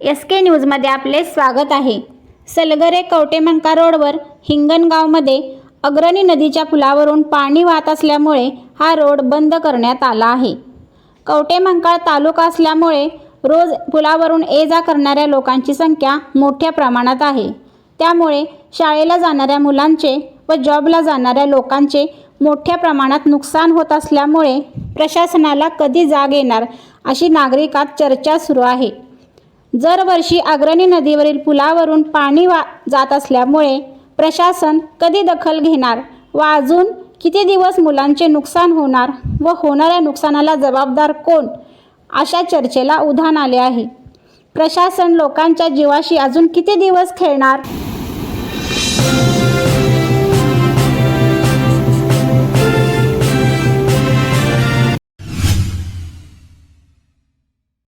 S के न्यूजमध्ये आपले स्वागत आहे. सलगरे कवटेमंका रोडवर हिंगणगावमध्ये अग्रणी नदीच्या पुलावरून पाणी वाहत असल्यामुळे हा रोड बंद करण्यात आला आहे. कवटेमंकाळ तालुका असल्यामुळे रोज पुलावरून ये जा करणाऱ्या लोकांची संख्या मोठ्या प्रमाणात आहे. त्यामुळे शाळेला जाणाऱ्या मुलांचे व जॉबला जाणाऱ्या लोकांचे मोठ्या प्रमाणात नुकसान होत असल्यामुळे प्रशासनाला कधी जाग येणार अशी नागरिकात चर्चा सुरू आहे. दरवर्षी अग्रणी नदीवरील पुलावरून पाणी वा जात असल्यामुळे प्रशासन कधी दखल घेणार व अजून किती दिवस मुलांचे नुकसान होणार व होणाऱ्या नुकसानाला जबाबदार कोण अशा चर्चेला उधाण आले आहे. प्रशासन लोकांच्या जीवाशी अजून किती दिवस खेळणार